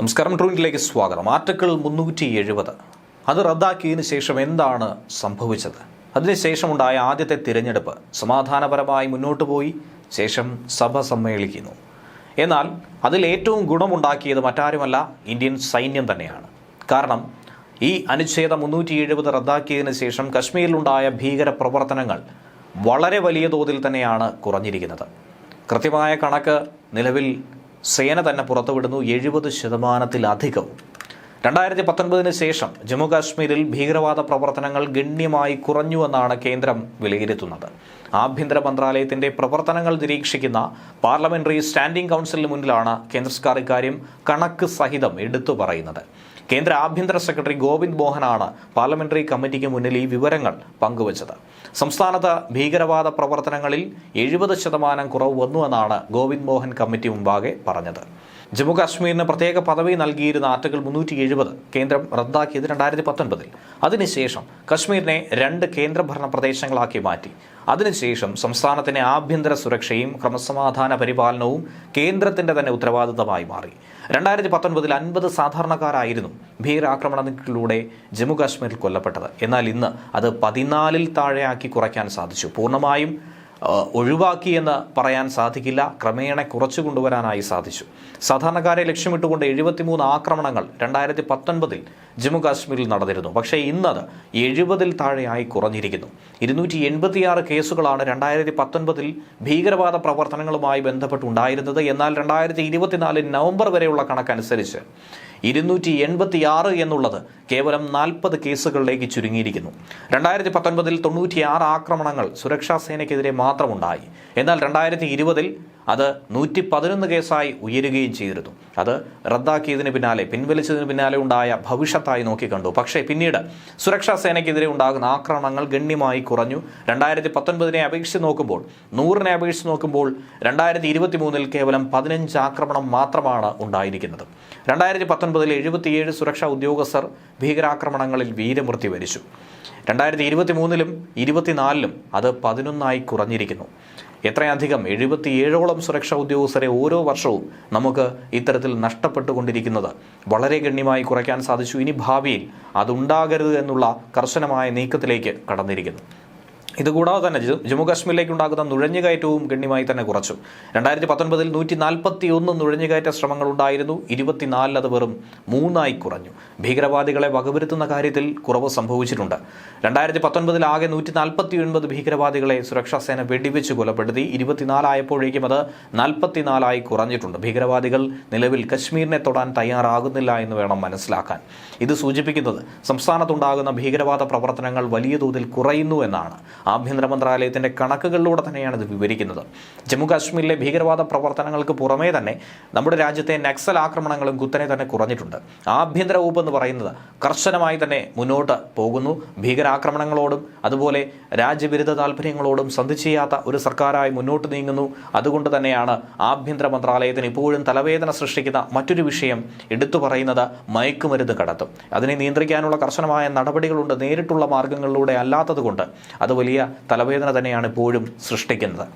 നമസ്കാരം. ട്രൂനിലേക്ക് സ്വാഗതം. ആർട്ടിക്കിൾ മുന്നൂറ്റി എഴുപത് അത് റദ്ദാക്കിയതിനു ശേഷം എന്താണ് സംഭവിച്ചത്? അതിനുശേഷമുണ്ടായ ആദ്യത്തെ തിരഞ്ഞെടുപ്പ് സമാധാനപരമായി മുന്നോട്ട് പോയി ശേഷം സഭ സമ്മേളിക്കുന്നു. എന്നാൽ അതിൽ ഏറ്റവും ഗുണമുണ്ടാക്കിയത് മറ്റാരുമല്ല ഇന്ത്യൻ സൈന്യം തന്നെയാണ്. കാരണം ഈ അനുച്ഛേദം മുന്നൂറ്റി എഴുപത് റദ്ദാക്കിയതിനു ശേഷം കശ്മീരിലുണ്ടായ ഭീകര പ്രവർത്തനങ്ങൾ വളരെ വലിയ തോതിൽ തന്നെയാണ് കുറഞ്ഞിരിക്കുന്നത്. കൃത്യമായ കണക്ക് നിലവിൽ സേന തന്നെ പുറത്തുവിടുന്നു എഴുപത് ശതമാനത്തിലധികവും രണ്ടായിരത്തി പത്തൊൻപതിന് ശേഷം ജമ്മു കാശ്മീരിൽ ഭീകരവാദ പ്രവർത്തനങ്ങൾ ഗണ്യമായി കുറഞ്ഞുവെന്നാണ് കേന്ദ്രം വിലയിരുത്തുന്നത്. ആഭ്യന്തര മന്ത്രാലയത്തിന്റെ പ്രവർത്തനങ്ങൾ നിരീക്ഷിക്കുന്ന പാർലമെന്ററി സ്റ്റാൻഡിംഗ് കൗൺസിലിന് മുന്നിലാണ് കേന്ദ്ര സർക്കാർ ഇക്കാര്യം കണക്ക് സഹിതം എടുത്തു പറയുന്നത്. കേന്ദ്ര ആഭ്യന്തര സെക്രട്ടറി ഗോവിന്ദ് മോഹനാണ് പാർലമെന്ററി കമ്മിറ്റിക്ക് മുന്നിൽ ഈ വിവരങ്ങൾ പങ്കുവച്ചത്. സംസ്ഥാനത്ത് ഭീകരവാദ പ്രവർത്തനങ്ങളിൽ എഴുപത് ശതമാനം കുറവ് വന്നുവെന്നാണ് ഗോവിന്ദ് മോഹൻ കമ്മിറ്റി മുമ്പാകെ പറഞ്ഞത്. ജമ്മുകാശ്മീരിന് പ്രത്യേക പദവി നൽകിയിരുന്ന ആർട്ടിക്കിൾ മുന്നൂറ്റി എഴുപത് കേന്ദ്രം റദ്ദാക്കിയത് രണ്ടായിരത്തി പത്തൊൻപതിൽ. അതിനുശേഷം കശ്മീരിനെ രണ്ട് കേന്ദ്രഭരണ പ്രദേശങ്ങളാക്കി മാറ്റി. അതിനുശേഷം സംസ്ഥാനത്തിന്റെ ആഭ്യന്തര സുരക്ഷയും ക്രമസമാധാന പരിപാലനവും കേന്ദ്രത്തിന്റെ തന്നെ ഉത്തരവാദിത്തമായി മാറി. രണ്ടായിരത്തി പത്തൊൻപതിൽ അൻപത് സാധാരണക്കാരായിരുന്നു ഭീകരാക്രമണത്തിലൂടെ ജമ്മു കാശ്മീരിൽ കൊല്ലപ്പെട്ടത്. എന്നാൽ ഇന്ന് അത് പതിനാലിൽ താഴെയാക്കി കുറയ്ക്കാൻ സാധിച്ചു. പൂർണമായും ഒഴിവാക്കി എന്ന് പറയാൻ സാധിക്കില്ല. ക്രമേണ കുറച്ചു കൊണ്ടുവരാനായി സാധിച്ചു. സാധാരണക്കാരെ ലക്ഷ്യമിട്ടുകൊണ്ട് എഴുപത്തിമൂന്ന് ആക്രമണങ്ങൾ രണ്ടായിരത്തി പത്തൊൻപതിൽ ജമ്മു കാശ്മീരിൽ നടന്നിരുന്നു. പക്ഷേ ഇന്നത് എഴുപതിൽ താഴെയായി കുറഞ്ഞിരിക്കുന്നു. ഇരുന്നൂറ്റി എൺപത്തിയാറ് കേസുകളാണ് രണ്ടായിരത്തി പത്തൊൻപതിൽ ഭീകരവാദ പ്രവർത്തനങ്ങളുമായി ബന്ധപ്പെട്ടുണ്ടായിരുന്നത്. എന്നാൽ രണ്ടായിരത്തി ഇരുപത്തിനാല് നവംബർ വരെയുള്ള കണക്കനുസരിച്ച് ഇരുന്നൂറ്റി എൺപത്തിയാറ് എന്നുള്ളത് കേവലം നാൽപ്പത് കേസുകളിലേക്ക് ചുരുങ്ങിയിരിക്കുന്നു. രണ്ടായിരത്തി പത്തൊൻപതിൽ തൊണ്ണൂറ്റിയാറ് ആക്രമണങ്ങൾ സുരക്ഷാ സേനയ്ക്കെതിരെ മാത്രമുണ്ടായി. എന്നാൽ രണ്ടായിരത്തി ഇരുപതിൽ അത് നൂറ്റി പതിനൊന്ന് കേസായി ഉയരുകയും ചെയ്തിരുന്നു. അത് റദ്ദാക്കിയതിന് പിന്നാലെ പിൻവലിച്ചതിന് പിന്നാലെ ഉണ്ടായ ഭവിഷ്യത്തായി നോക്കിക്കണ്ടു. പക്ഷേ പിന്നീട് സുരക്ഷാ സേനയ്ക്കെതിരെ ഉണ്ടാകുന്ന ആക്രമണങ്ങൾ ഗണ്യമായി കുറഞ്ഞു. രണ്ടായിരത്തി പത്തൊൻപതിനെ അപേക്ഷിച്ച് നോക്കുമ്പോൾ നൂറിനെ അപേക്ഷിച്ച് നോക്കുമ്പോൾ രണ്ടായിരത്തി ഇരുപത്തി മൂന്നിൽ കേവലം പതിനഞ്ച് ആക്രമണം മാത്രമാണ് ഉണ്ടായിരിക്കുന്നത്. രണ്ടായിരത്തി പത്തൊൻപതിൽ എഴുപത്തിയേഴ് സുരക്ഷാ ഉദ്യോഗസ്ഥർ ഭീകരാക്രമണങ്ങളിൽ വീരമൃത്യു വരിച്ചു. രണ്ടായിരത്തി ഇരുപത്തി മൂന്നിലും ഇരുപത്തിനാലിലും അത് പതിനൊന്നായി കുറഞ്ഞിരിക്കുന്നു. എത്രയധികം എഴുപത്തിയേഴോളം സുരക്ഷാ ഉദ്യോഗസ്ഥരെ ഓരോ വർഷവും നമുക്ക് ഇത്തരത്തിൽ നഷ്ടപ്പെട്ടുകൊണ്ടിരിക്കുന്നത് വളരെ ഗണ്യമായി കുറയ്ക്കാൻ സാധിച്ചു. ഇനി ഭാവിയിൽ അതുണ്ടാകരുത് എന്നുള്ള കർശനമായ നീക്കത്തിലേക്ക് കടന്നിരിക്കുന്നു. ഇതുകൂടാതെ തന്നെ ജമ്മു- കാശ്മീരിലേക്ക് ഉണ്ടാകുന്ന നുഴഞ്ഞുകയറ്റവും ഗണ്യമായി തന്നെ കുറച്ചു. രണ്ടായിരത്തി പത്തൊൻപതിൽ നൂറ്റി നാൽപ്പത്തി ഒന്ന് നുഴഞ്ഞുകയറ്റ ശ്രമങ്ങൾ ഉണ്ടായിരുന്നു ഇരുപത്തിനാലിൽ അത് വെറും മൂന്നായി കുറഞ്ഞു. ഭീകരവാദികളെ വകവരുത്തുന്ന കാര്യത്തിൽ കുറവ് സംഭവിച്ചിട്ടുണ്ട്. രണ്ടായിരത്തി പത്തൊൻപതിൽ ആകെ നൂറ്റി നാൽപ്പത്തി ഒൻപത് ഭീകരവാദികളെ സുരക്ഷാ സേന വെടിവെച്ച് കൊലപ്പെടുത്തി. ഇരുപത്തിനാലായപ്പോഴേക്കും അത് നാൽപ്പത്തിനാലായി കുറഞ്ഞിട്ടുണ്ട്. ഭീകരവാദികൾ നിലവിൽ കശ്മീരിനെ തൊടാൻ തയ്യാറാകുന്നില്ല എന്ന് വേണം മനസ്സിലാക്കാൻ. ഇത് സൂചിപ്പിക്കുന്നത് സംസ്ഥാനത്തുണ്ടാകുന്ന ഭീകരവാദ പ്രവർത്തനങ്ങൾ വലിയ തോതിൽ കുറയുന്നു എന്നാണ്. ആഭ്യന്തര മന്ത്രാലയത്തിന്റെ കണക്കുകളിലൂടെ തന്നെയാണ് ഇത് വിവരിക്കുന്നത്. ജമ്മു കാശ്മീരിലെ ഭീകരവാദ പ്രവർത്തനങ്ങൾക്ക് പുറമേ തന്നെ നമ്മുടെ രാജ്യത്തെ നക്സൽ ആക്രമണങ്ങളും കുത്തനെ തന്നെ കുറഞ്ഞിട്ടുണ്ട്. ആഭ്യന്തര വകുപ്പ് എന്ന് പറയുന്നത് കർശനമായി തന്നെ മുന്നോട്ട് പോകുന്നു. ഭീകരാക്രമണങ്ങളോടും അതുപോലെ രാജ്യവിരുദ്ധ താല്പര്യങ്ങളോടും സന്ധി ചെയ്യാത്ത ഒരു സർക്കാരായി മുന്നോട്ട് നീങ്ങുന്നു. അതുകൊണ്ട് തന്നെയാണ് ആഭ്യന്തര മന്ത്രാലയത്തിന് ഇപ്പോഴും തലവേദന സൃഷ്ടിക്കുന്ന മറ്റൊരു വിഷയം എടുത്തു പറയുന്നത് മയക്കുമരുന്ന് കടത്തും. അതിനെ നിയന്ത്രിക്കാനുള്ള കർശനമായ നടപടികളുണ്ട് നേരിട്ടുള്ള മാർഗങ്ങളിലൂടെ അല്ലാത്തതുകൊണ്ട്. അത് വലിയ തലവേദന തന്നെയാണ് ഇപ്പോഴും സൃഷ്ടിക്കുന്നത്.